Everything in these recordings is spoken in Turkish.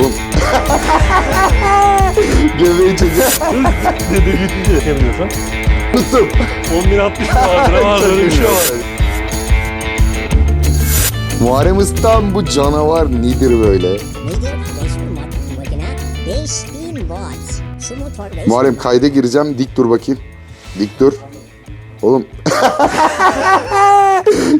Oğlum. Göbeği çekiyor. Dedi gitti. Çekemiyorsun. Tuttum. 10.060 vardır ama öyle bir şey var. Muharrem Ustam bu canavar nedir böyle? Nedir? 5000 watt makine 5000 watt. Şu motor 5000 Muharrem kayda gireceğim. Dik dur bakayım. Dik dur. Oğlum.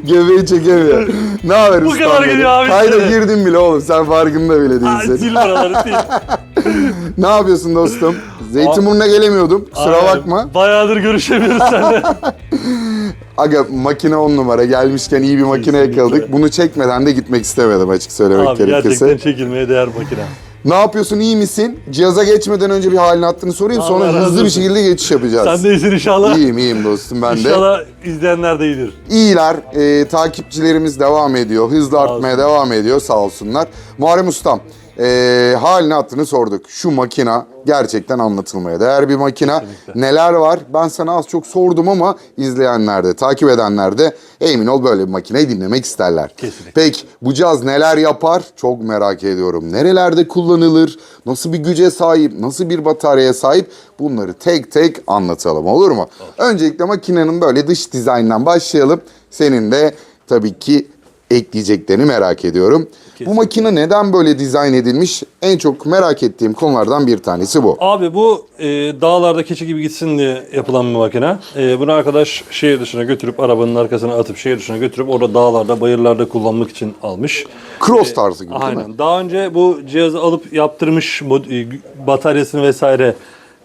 Göbeği çekemiyor. Ne haber Bu kadar gidiyor abi Kayda işte. girdin bile oğlum. Sen farkında bile değilsin. Sil buraları sil. ne yapıyorsun dostum? Zeytinburnu'na gelemiyordum. Kusura Aynen. bakma. Bayağıdır görüşemiyoruz seninle. Aga makine on numara. Gelmişken iyi bir makine Kesinlikle. yakaladık. Bunu çekmeden de gitmek istemedim açık söylemek Abi gerekirse. gerçekten çekilmeye değer makine. Ne yapıyorsun? iyi misin? Cihaza geçmeden önce bir halini attığını sorayım. Sonra Allah razı hızlı bir olsun. şekilde geçiş yapacağız. Sen de iyisin inşallah. İyiyim iyiyim dostum ben de. İnşallah izleyenler de iyidir. İyiler. e, takipçilerimiz devam ediyor. Hızlı artmaya devam ediyor sağ olsunlar. Muharrem Ustam e, halini attığını sorduk. Şu makina gerçekten anlatılmaya değer bir makina. Kesinlikle. Neler var? Ben sana az çok sordum ama izleyenler de, takip edenler de emin ol böyle bir makineyi dinlemek isterler. Kesinlikle. Peki bu cihaz neler yapar? Çok merak ediyorum. Nerelerde kullanılır? Nasıl bir güce sahip? Nasıl bir bataryaya sahip? Bunları tek tek anlatalım olur mu? Öncelikle makinenin böyle dış dizaynından başlayalım. Senin de tabii ki ekleyeceklerini merak ediyorum. Bu Kesinlikle. makine neden böyle dizayn edilmiş? En çok merak ettiğim konulardan bir tanesi bu. Abi bu e, dağlarda keçi gibi gitsin diye yapılan bir makine. E, bunu arkadaş şehir dışına götürüp arabanın arkasına atıp şehir dışına götürüp orada dağlarda, bayırlarda kullanmak için almış. Cross tarzı gibi değil mi? Aynen. Daha önce bu cihazı alıp yaptırmış e, bataryasını vesaire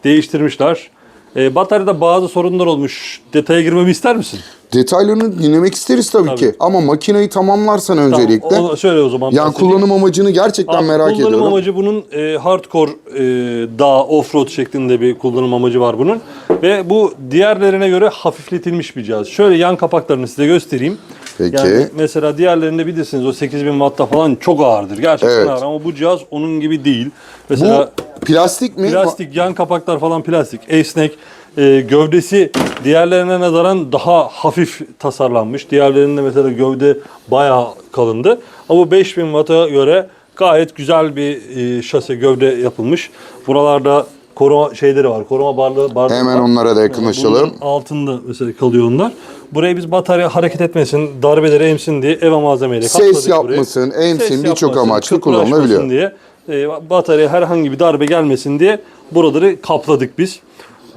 değiştirmişler. E, bataryada bazı sorunlar olmuş. Detaya girmemi ister misin? Detaylarını dinlemek isteriz tabii, Tabii. ki. Ama makineyi tamamlarsan öncelikle. Tamam, o- şöyle o zaman. yani bahsedeyim. kullanım amacını gerçekten Abi, merak kullanım ediyorum. amacı bunun e, hardcore e, dağ, offroad şeklinde bir kullanım amacı var bunun. Ve bu diğerlerine göre hafifletilmiş bir cihaz. Şöyle yan kapaklarını size göstereyim. Peki. Yani mesela diğerlerinde bilirsiniz o 8000 watt'ta falan çok ağırdır. Gerçekten Evet. ağır ama bu cihaz onun gibi değil. Mesela Bu plastik mi? plastik yan kapaklar falan plastik, esnek. E, gövdesi diğerlerine nazaran daha hafif tasarlanmış. Diğerlerinde mesela gövde bayağı kalındı. Ama bu 5000 watt'a göre gayet güzel bir e, şase gövde yapılmış. Buralarda koruma şeyleri var. Koruma barlığı barlığı Hemen onlara da yakınlaşalım. Bunların altında mesela kalıyor onlar. Buraya biz batarya hareket etmesin, darbeleri emsin diye eva malzemeyle Ses kapladık burayı. yapmasın, emsin, Ses birçok yapmasın, amaçlı kullanılabiliyor. diye e, bataryaya herhangi bir darbe gelmesin diye buraları kapladık biz.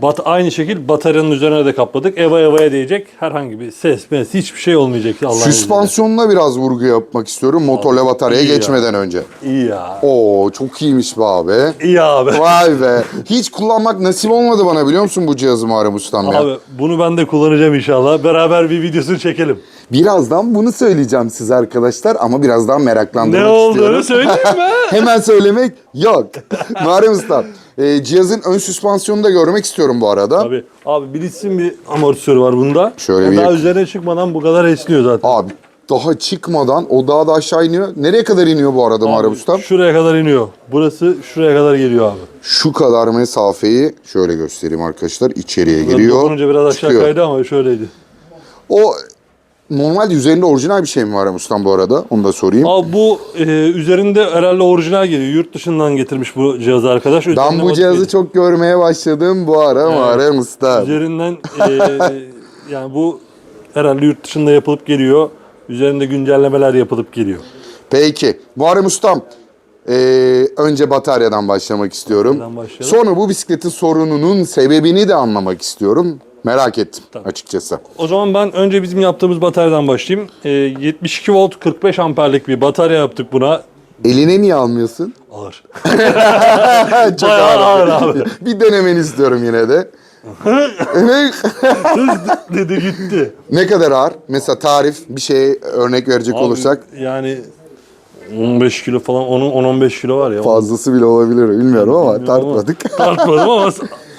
Bat aynı şekil bataryanın üzerine de kapladık. Eva evaya değecek. Herhangi bir ses, mes hiçbir şey olmayacak Allah'ın. Süspansiyonuna biraz vurgu yapmak istiyorum motorla bataryaya iyi ya. geçmeden önce. İyi ya. Oo çok iyiymiş be abi. İyi abi. Vay be. Hiç kullanmak nasip olmadı bana biliyor musun bu cihazı Muharrem Ustam ya. Abi bunu ben de kullanacağım inşallah. Beraber bir videosunu çekelim. Birazdan bunu söyleyeceğim size arkadaşlar ama birazdan meraklandırmak Ne istiyorum. olduğunu söyleyeyim mi? Hemen söylemek yok. Muharrem Ustam, e, cihazın ön süspansiyonunu da görmek istiyorum bu arada. Abi, abi Blitz'in bir amortisörü var bunda. Şöyle O bir Daha üzerine çıkmadan bu kadar esniyor zaten. Abi daha çıkmadan o daha da aşağı iniyor. Nereye kadar iniyor bu arada Muharrem Abi, Ustam? Şuraya kadar iniyor. Burası şuraya kadar geliyor abi. Şu kadar mesafeyi şöyle göstereyim arkadaşlar. içeriye giriyor. dokununca biraz aşağı çıkıyor. kaydı ama şöyleydi. O normalde üzerinde orijinal bir şey mi Muharrem Ustam bu arada? Onu da sorayım. Abi bu e, üzerinde herhalde orijinal geliyor. Yurt dışından getirmiş bu cihazı arkadaş. Ben Üzerinde bu cihazı modifiye- çok görmeye başladım bu ara Muharrem Usta. Üzerinden e, yani bu herhalde yurt dışında yapılıp geliyor. Üzerinde güncellemeler yapılıp geliyor. Peki Muharrem Ustam e, önce bataryadan başlamak istiyorum. Bataryadan başlayalım. Sonra bu bisikletin sorununun sebebini de anlamak istiyorum. Merak ettim açıkçası. O zaman ben önce bizim yaptığımız bataryadan başlayayım. E, 72 volt 45 amperlik bir batarya yaptık buna. Eline niye almıyorsun? Ağır. Çok Bayağı ağır. ağır abi. bir denemeni istiyorum yine de. ne, Dedi gitti. ne kadar ağır? Mesela tarif bir şeye örnek verecek Abi, olursak Yani 15 kilo falan, onun 10-15 kilo var ya. fazlası bile olabilir bilmiyorum ama Bilmiyorum ama- tartmadık. Tartmadım ama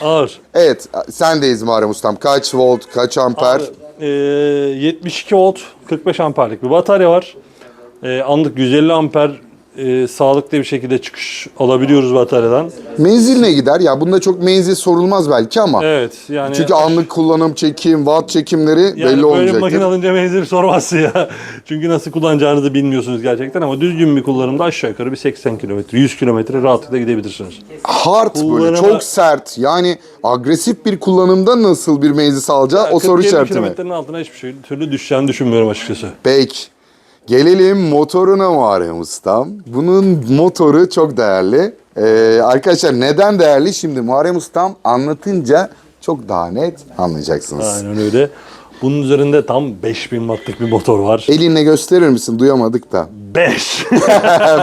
ağır. evet sendeyiz Muharrem Ustam. Kaç volt, kaç amper? Ee, 72 volt 45 amperlik bir batarya var. Ee, anlık 150 amper e, sağlıklı bir şekilde çıkış alabiliyoruz bataryadan. Menzil ne gider? Ya bunda çok menzil sorulmaz belki ama. Evet yani Çünkü anlık kullanım, çekim, watt çekimleri yani belli böyle bir olmayacaktır. makine alınca menzil sormazsın ya. Çünkü nasıl kullanacağınızı bilmiyorsunuz gerçekten ama düzgün bir kullanımda aşağı yukarı bir 80 kilometre, 100 kilometre rahatlıkla gidebilirsiniz. Hard böyle Kullanıma- çok sert yani agresif bir kullanımda nasıl bir menzil sağlayacağı o soru 40-50 işareti mi? kilometrenin altına hiçbir şey türlü düşeceğini düşünmüyorum açıkçası. Peki. Gelelim motoruna Muharrem Ustam. Bunun motoru çok değerli. Ee, arkadaşlar neden değerli? Şimdi Muharrem Ustam anlatınca çok daha net anlayacaksınız. Aynen öyle. Bunun üzerinde tam 5000 wattlık bir motor var. Elinle gösterir misin? Duyamadık da. 5.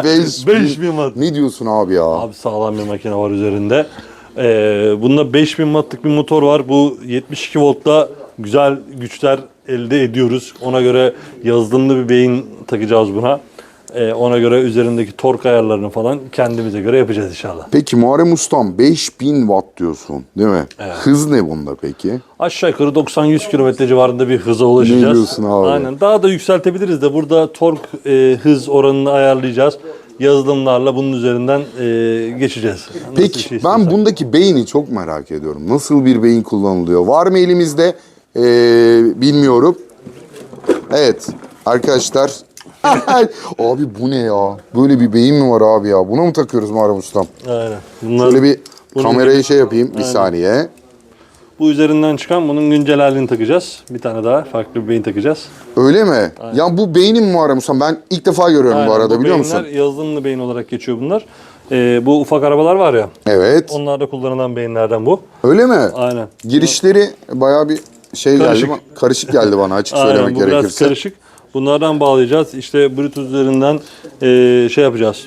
5 5000 watt. Ne diyorsun abi ya? Abi sağlam bir makine var üzerinde. Ee, bunda 5000 wattlık bir motor var. Bu 72 voltla güzel güçler elde ediyoruz. Ona göre yazılımlı bir beyin takacağız buna. Ee, ona göre üzerindeki tork ayarlarını falan kendimize göre yapacağız inşallah. Peki Muharrem Ustam 5000 watt diyorsun değil mi? Hız ne bunda peki? Aşağı yukarı 90-100 kilometre civarında bir hıza ulaşacağız. Ne diyorsun abi? Aynen. Daha da yükseltebiliriz de burada tork e, hız oranını ayarlayacağız. Yazılımlarla bunun üzerinden e, geçeceğiz. Nasıl Peki şey ben istiyorsan. bundaki beyni çok merak ediyorum. Nasıl bir beyin kullanılıyor? Var mı elimizde? Ee, bilmiyorum. Evet arkadaşlar. abi bu ne ya? Böyle bir beyin mi var abi ya? Buna mı takıyoruz Muharrem Ustam? Aynen. Bunlar, Şöyle bir bunun- kamerayı şey yapayım bir saniye. Bu üzerinden çıkan bunun güncel halini takacağız. Bir tane daha farklı bir beyin takacağız. Öyle mi? Ya bu beynin mi Muharrem Ustam? Ben ilk defa görüyorum bu Aynen, arada biliyor beyinler musun? yazılımlı beyin olarak geçiyor bunlar. Ee, bu ufak arabalar var ya. Evet. Onlarda kullanılan beyinlerden bu. Öyle mi? Aynen. Girişleri bayağı bir şey Karışık. geldi. Karışık geldi bana açık Aynen söylemek bu biraz gerekirse. karışık. Bunlardan bağlayacağız. İşte Bluetooth üzerinden eee, şey yapacağız.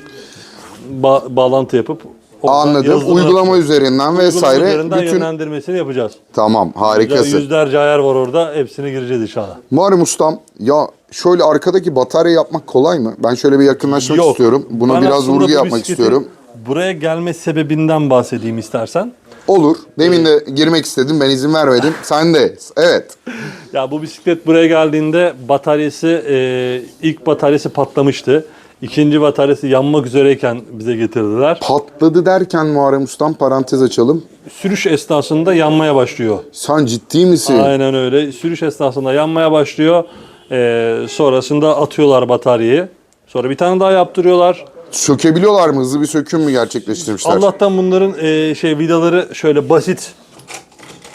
Ba- bağlantı yapıp Anladım. Uygulama üzerinden uygulama vesaire üzerinden bütün yönlendirmesini yapacağız. tamam harikasın. Yüzlerce ayar var orada. Hepsini gireceğiz inşallah. Muharrem Ustam ya şöyle arkadaki batarya yapmak kolay mı? Ben şöyle bir yakınlaşmak istiyorum. Buna Ben biraz vurgu yapmak istiyorum. Buraya gelme sebebinden bahsedeyim istersen. Olur. Demin de girmek istedim. Ben izin vermedim. Sen de. Evet. Ya bu bisiklet buraya geldiğinde bataryası eee, ilk bataryası patlamıştı. İkinci bataryası yanmak üzereyken bize getirdiler. Patladı derken Muharrem Ustam parantez açalım. Sürüş esnasında yanmaya başlıyor. Sen ciddi misin? Aynen öyle. Sürüş esnasında yanmaya başlıyor. Ee, sonrasında atıyorlar bataryayı. Sonra bir tane daha yaptırıyorlar. Sökebiliyorlar mı? Hızlı bir söküm mü gerçekleştirmişler? Allah'tan bunların e, şey vidaları şöyle basit.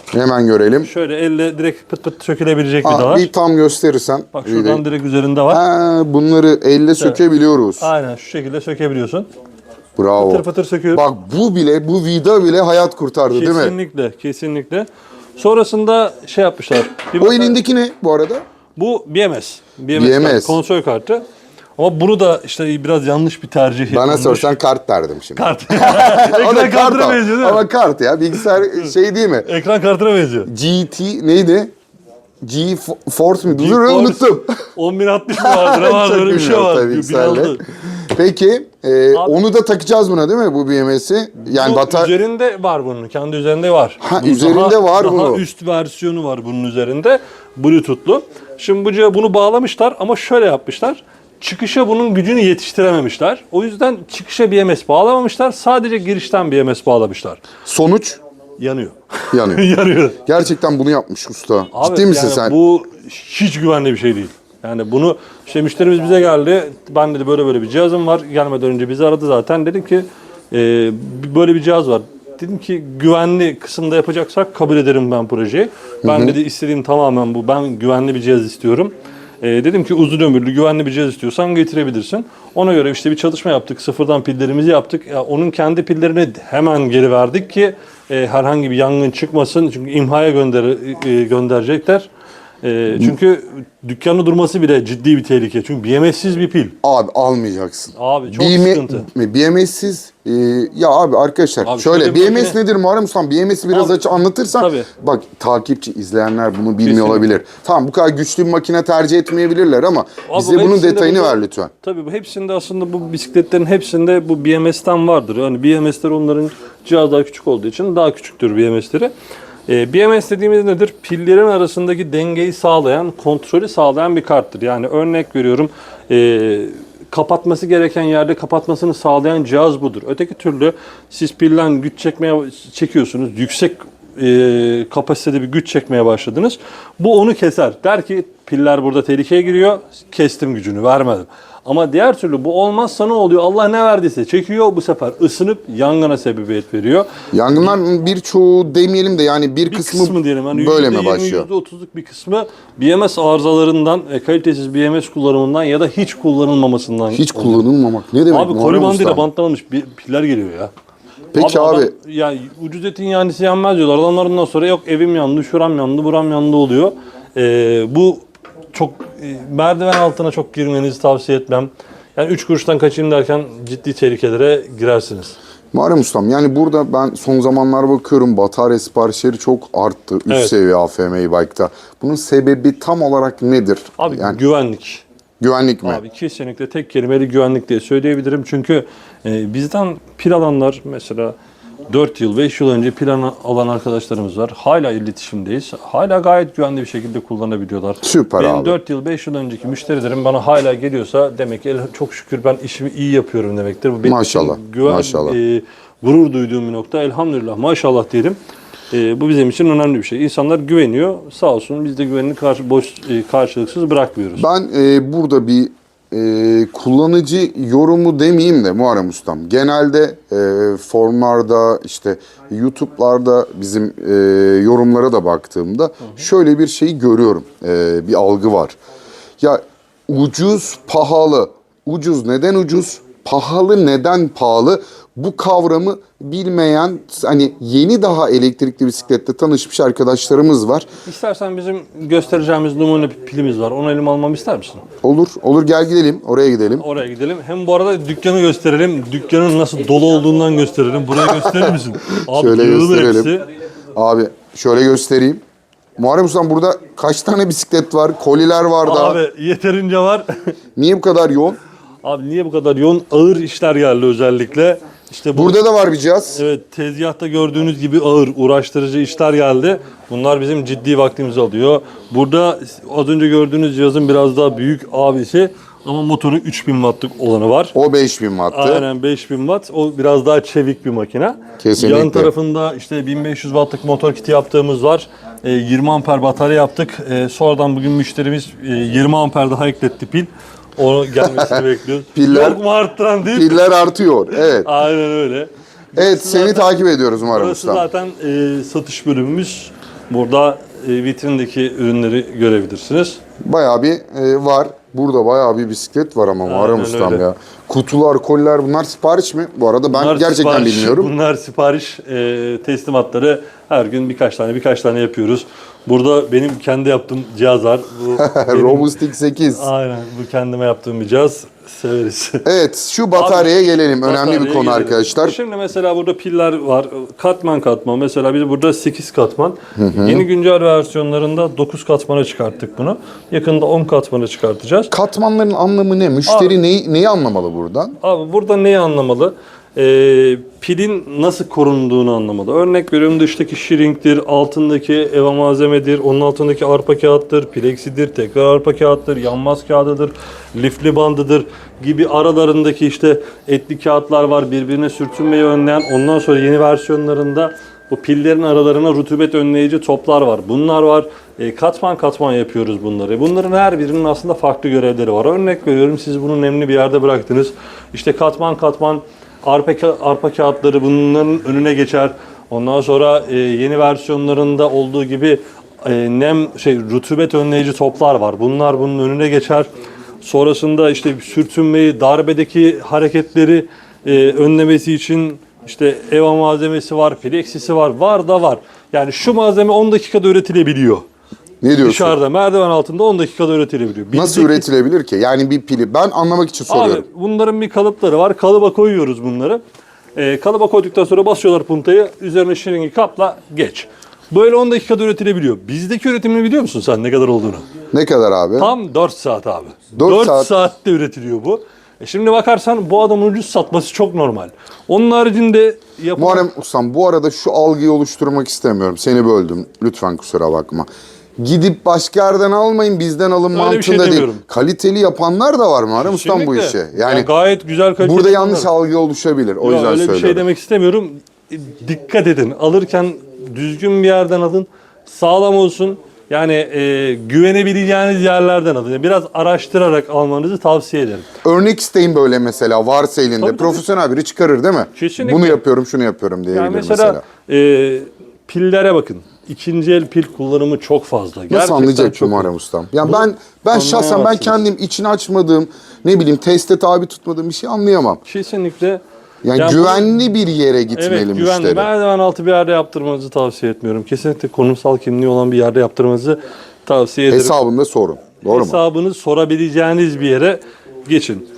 Hemen görelim. Şöyle elle direkt pıt pıt sökülebilecek Aa, vidalar. bir tam gösterirsen. Bak şuradan direkt üzerinde var. Ha, bunları elle sökebiliyoruz. Aynen şu şekilde sökebiliyorsun. Bravo. Pıtır pıtır söküyor. Bak bu bile, bu vida bile hayat kurtardı değil mi? kesinlikle, kesinlikle. Sonrasında şey yapmışlar. Bir O elindeki ne bu arada? Bu BMS. BMS, BMS. konsol kartı. Ama bunu da işte biraz yanlış bir tercih Bana yapılmış. sorsan kart derdim şimdi. Kart. o Ekran kart kartına ama. benziyor değil mi? Ama kart ya. Bilgisayar şey değil mi? Ekran kartına benziyor. GT neydi? G Force mi? Dur unuttum. 10.060 mı vardı? Ne vardı? Çok Öyle bir şey bilmiyorum var. tabii bilgisayarla. 1006. Peki e, onu da takacağız buna değil mi bu BMS'i? Yani Bu batar üzerinde var bunun. Kendi üzerinde var. Ha, Bunun üzerinde daha, var daha üst versiyonu var bunun üzerinde. Bluetooth'lu. Şimdi bu bunu bağlamışlar ama şöyle yapmışlar. Çıkışa bunun gücünü yetiştirememişler. O yüzden çıkışa BMS bağlamamışlar. Sadece girişten BMS bağlamışlar. sonuç Yanıyor. yanıyor. Yanıyor. Gerçekten bunu yapmış usta. Abi, Ciddi misin yani sen? Bu hiç güvenli bir şey değil. Yani bunu işte müşterimiz bize geldi. Ben dedi böyle böyle bir cihazım var. Gelmeden önce bizi aradı zaten. Dedim ki e, böyle bir cihaz var. Dedim ki güvenli kısımda yapacaksak kabul ederim ben projeyi. Ben dedi istediğim tamamen bu. Ben güvenli bir cihaz istiyorum. E, dedim ki uzun ömürlü güvenli bir cihaz istiyorsan getirebilirsin. Ona göre işte bir çalışma yaptık. Sıfırdan pillerimizi yaptık. Ya, onun kendi pillerini hemen geri verdik ki e, herhangi bir yangın çıkmasın. Çünkü imhaya gönder, e, gönderecekler. E, çünkü dükkanı durması bile ciddi bir tehlike. Çünkü BMS'siz bir pil. Abi almayacaksın. Abi çok BM sıkıntı. BMS'siz e, ya abi arkadaşlar Abi şöyle şöyle bir BMS makine- nedir Muharrem Ustam? BMS'i biraz Abi, açı anlatırsan tabii. bak takipçi izleyenler bunu bilmiyor Kesinlikle. olabilir. Tamam bu kadar güçlü bir makine tercih etmeyebilirler ama Abi bize bu bunun hepsinde detayını bu- ver lütfen. Tabii bu hepsinde aslında bu bisikletlerin hepsinde bu BMS'ten vardır. Yani BMS'ler onların cihaz daha küçük olduğu için daha küçüktür BMS'leri. Ee, BMS dediğimiz nedir? Pillerin arasındaki dengeyi sağlayan, kontrolü sağlayan bir karttır. Yani örnek veriyorum, ee, kapatması gereken yerde kapatmasını sağlayan cihaz budur. Öteki türlü siz pilden güç çekmeye çekiyorsunuz. Yüksek e, kapasitede bir güç çekmeye başladınız. Bu onu keser. Der ki piller burada tehlikeye giriyor. Kestim gücünü vermedim. Ama diğer türlü bu olmazsa ne oluyor? Allah ne verdiyse çekiyor bu sefer ısınıp yangına sebebiyet veriyor. Yangınlar birçoğu demeyelim de yani bir, Bir kısmı, kısmı, diyelim. Hani böyle mi %20, başlıyor? %30'luk bir kısmı BMS arızalarından, e, kalitesiz BMS kullanımından ya da hiç kullanılmamasından. Hiç oluyor. kullanılmamak ne demek? Abi koli bandıyla bantlanmış piller geliyor ya. Peki abi, adam- ya ucuz etin yanisi yanmaz diyorlar. Adamlar ondan sonra yok evim yandı, şuram yandı, buram yandı oluyor. Ee, bu çok e, merdiven altına çok girmenizi tavsiye etmem. Yani 3 kuruştan kaçayım derken ciddi tehlikelere girersiniz. Muharrem Ustam yani burada ben son zamanlar bakıyorum batarya siparişleri çok arttı. Üst Evet. seviye AFM e-Bike'da. Bunun sebebi tam olarak nedir? Abi yani güvenlik. güvenlik mi? Abi kesinlikle tek kelimeyle güvenlik diye söyleyebilirim. Çünkü e, bizden pil alanlar mesela 4 yıl, 5 yıl önce pil ana- alan arkadaşlarımız var. Hala iletişimdeyiz. Hala gayet güvenli bir şekilde kullanabiliyorlar. Süper Benim abi. 4 yıl, 5 yıl önceki müşterilerim bana hala geliyorsa demek ki çok şükür ben işimi iyi yapıyorum demektir. Bu benim Maşallah, güven, maşallah. e, gurur duyduğum bir nokta. Elhamdülillah, maşallah diyelim. E, bu bizim için önemli bir şey. İnsanlar güveniyor. Sağ olsun biz de güvenini karşı, boş, e, karşılıksız bırakmıyoruz. Ben e, burada bir e, kullanıcı yorumu demeyeyim de Muharrem Ustam. Genelde e, formlarda işte YouTube'larda bizim e, yorumlara da baktığımda şöyle bir şey görüyorum. E, bir algı var. Ya ucuz, pahalı. Ucuz neden ucuz? Pahalı neden pahalı? Bu kavramı bilmeyen hani yeni daha elektrikli bisiklette tanışmış arkadaşlarımız var. İstersen bizim göstereceğimiz numune pilimiz var. Onu elime almamı ister misin? Olur, olur gel gidelim. Oraya gidelim. Oraya gidelim. Hem bu arada dükkanı gösterelim. Dükkanın nasıl dolu olduğundan gösterelim. Buraya gösterir misin? Abi Şöyle gösterelim. hepsi. Abi şöyle göstereyim. Muharrem Ustam burada kaç tane bisiklet var? Koliler var da. Abi yeterince var. Niye bu kadar yoğun? Abi niye bu kadar yoğun? Ağır işler geldi özellikle. İşte bu, Burada da var bir cihaz. Evet tezgahta gördüğünüz gibi ağır, uğraştırıcı işler geldi. Bunlar bizim ciddi vaktimizi alıyor. Burada az önce gördüğünüz cihazın biraz daha büyük abisi ama motoru 3000 wattlık olanı var. O 5000 wattı. Aynen 5000 watt. O biraz daha çevik bir makine. Kesinlikle. Yan tarafında işte 1500 wattlık motor kiti yaptığımız var. E, 20 amper batarya yaptık. E, sonradan bugün müşterimiz e, 20 amper daha ekletti pil. Onu gelmesini bekliyoruz. Piller- Yok mu arttıran değil. Piller artıyor. Evet. Aynen öyle. Evet seni takip ediyoruz Muharrem Burası Ustam. zaten e, satış bölümümüz. Burada e, vitrindeki ürünleri görebilirsiniz. Bayağı bir e, var. Burada bayağı bir bisiklet var ama Muharrem Aynen Ustam öyle. ya. Kutular, koliler bunlar sipariş mi? Bu arada ben Bunlar gerçekten sipariş, bilmiyorum. Bunlar sipariş e, teslimatları her gün birkaç tane birkaç tane yapıyoruz. Burada benim kendi yaptığım cihaz var. Bu benim- Robustic 8. Aynen bu kendime yaptığım bir cihaz. Severiz. Evet şu bataryaya gelelim. Önemli bir konu gelelim. arkadaşlar. Şimdi mesela burada piller var. Katman katman. Mesela biz burada 8 katman. Yeni güncel versiyonlarında 9 katmana çıkarttık bunu. Yakında 10 katmana çıkartacağız. Katmanların anlamı ne? Müşteri neyi, neyi anlamalı buradan? Abi burada neyi anlamalı? Ee, pilin nasıl korunduğunu anlamalı. Örnek veriyorum dıştaki shrink'tir, altındaki eva malzemedir, onun altındaki arpa kağıttır, plexidir, tekrar arpa kağıttır, yanmaz kağıdıdır, lifli bandıdır gibi aralarındaki işte etli kağıtlar var birbirine sürtünmeyi önleyen. Ondan sonra yeni versiyonlarında bu pillerin aralarına rutubet önleyici toplar var. Bunlar var. E, katman katman yapıyoruz bunları. Bunların her birinin aslında farklı görevleri var. Örnek veriyorum siz bunu nemli bir yerde bıraktınız. İşte katman katman arpa, arpa kağıtları bunların önüne geçer. Ondan sonra e, yeni versiyonlarında olduğu gibi e, nem şey rutubet önleyici toplar var. Bunlar bunun önüne geçer. Sonrasında işte sürtünmeyi, darbedeki hareketleri e, önlemesi için işte EVA malzemesi var, plexisi var, var da var. Yani şu malzeme 10 dakikada üretilebiliyor. Ne diyorsun? Dışarıda merdiven altında 10 dakikada üretilebiliyor. Nasıl Bizdeki- üretilebilir ki? Yani bir pili. Ben anlamak için soruyorum. Abi bunların bir kalıpları var. Kalıba koyuyoruz bunları. Ee, kalıba koyduktan sonra basıyorlar puntayı. Üzerine şiringi kapla geç. Böyle 10 dakikada üretilebiliyor. Bizdeki üretimini biliyor musun sen ne kadar olduğunu? Ne kadar abi? Tam 4 saat abi. Dört 4 saat. saatte üretiliyor bu. E şimdi bakarsan bu adamın ucuz satması çok normal. Onun haricinde yapılan... Muharrem Ustam bu arada şu algıyı oluşturmak istemiyorum. Seni böldüm. Lütfen kusura bakma. Gidip başka yerden almayın bizden alın Öyle bir şey mantığında değil. demiyorum. Kaliteli yapanlar da var Muharrem Ustam bu Kesinlikle. işi. Yani gayet güzel kaliteli. burada yanlış insanlar. algı oluşabilir. O Ya yüzden öyle söylüyorum. bir şey demek istemiyorum. Dikkat edin. Alırken düzgün bir yerden alın. Sağlam olsun. Yani e, güvenebileceğiniz yerlerden alın. Biraz araştırarak almanızı tavsiye ederim. Örnek isteyin böyle mesela varsa elinde. Tabii, tabii. Profesyonel biri çıkarır değil mi? Kesinlikle. Bunu yapıyorum şunu yapıyorum diyebilir Yani mesela. mesela, e, pillere bakın. İkinci el pil kullanımı çok fazla. Nasıl Gerçekten anlayacak çok Muharrem Ustam? Yani ben ben şahsen ben kendim içini açmadığım ne bileyim teste tabi tutmadığım bir şey anlayamam. Kesinlikle. Yani Yani bu- güvenli bir yere gitmeli Evet güvenli. müşteri. Merdiven altı bir yerde yaptırmanızı tavsiye etmiyorum. Kesinlikle konumsal kimliği olan bir yerde yaptırmanızı tavsiye ederim. Hesabında sorun. Doğru mu? Hesabını sorabileceğiniz bir yere geçin.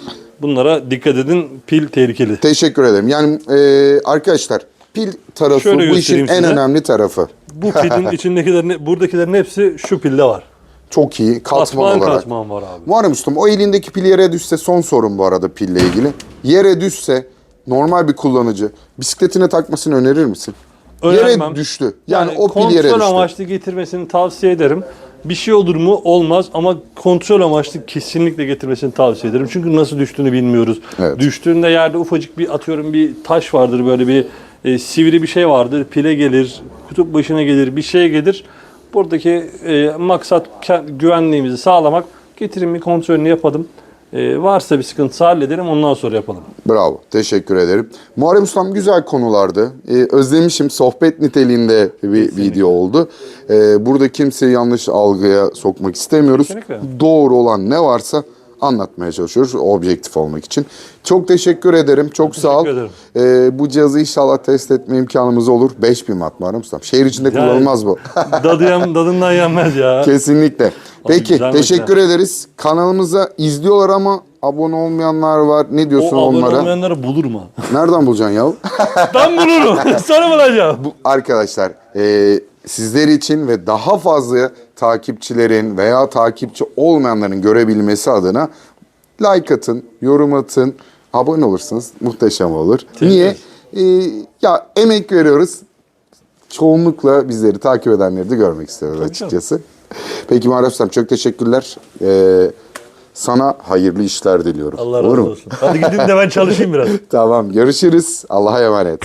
Bunlara dikkat edin. Pil tehlikeli. Teşekkür ederim. Yani e, arkadaşlar pil tarafı Şöyle bu işin göstereyim en size. önemli tarafı. Bu pilin içindekilerin, buradakilerin hepsi şu pilde var. Çok iyi katman, Katman olarak. katman var abi. Muharrem Ustam o elindeki pil yere düşse son sorun bu arada pille ilgili. Yere düşse normal bir kullanıcı bisikletine takmasını önerir misin? Önermem. Yere düştü. Yani, Yani, o pil yere kontrol düştü. amaçlı getirmesini tavsiye ederim. Bir şey olur mu? Olmaz ama kontrol amaçlı kesinlikle getirmesini tavsiye ederim. Çünkü nasıl düştüğünü bilmiyoruz. Evet. Düştüğünde yerde ufacık bir atıyorum bir taş vardır böyle bir e, sivri bir şey vardır. Pile gelir, kutup başına gelir, bir şey gelir. Buradaki e, maksat güvenliğimizi sağlamak. Getirin bir kontrolünü yapalım. E, varsa bir sıkıntısı halledelim ondan sonra yapalım. Bravo. Teşekkür ederim. Muharrem Ustam güzel konulardı. Ee, özlemişim. Sohbet niteliğinde bir video oldu. Ee, burada kimseyi yanlış algıya sokmak istemiyoruz. Kesinlikle. Doğru olan ne varsa anlatmaya çalışıyoruz objektif olmak için. Çok teşekkür ederim. Çok sağ ol. ederim. Ee, bu cihazı inşallah test etme imkanımız olur. 5000 watt Muharrem Ustam. Şehir içinde kullanılmaz bu. Dadıyan, dadından yenmez ya. Kesinlikle. Peki teşekkür ederiz. Kanalımıza izliyorlar ama abone olmayanlar var. Ne diyorsun O abone onlara? olmayanları bulur mu? Nereden bulacaksın ya? ben bulurum. Sana bulacağım. Bu arkadaşlar e, sizler için ve daha fazla takipçilerin veya takipçi olmayanların görebilmesi adına like atın, yorum atın, abone olursanız muhteşem olur. Niye? E, ya emek veriyoruz. Çoğunlukla bizleri takip edenleri de görmek istiyoruz açıkçası. Peki Muharrem Ustam çok teşekkürler. E, sana hayırlı işler diliyorum. Allah razı olsun. Hadi gidin de ben çalışayım biraz. Tamam görüşürüz. Allah'a emanet.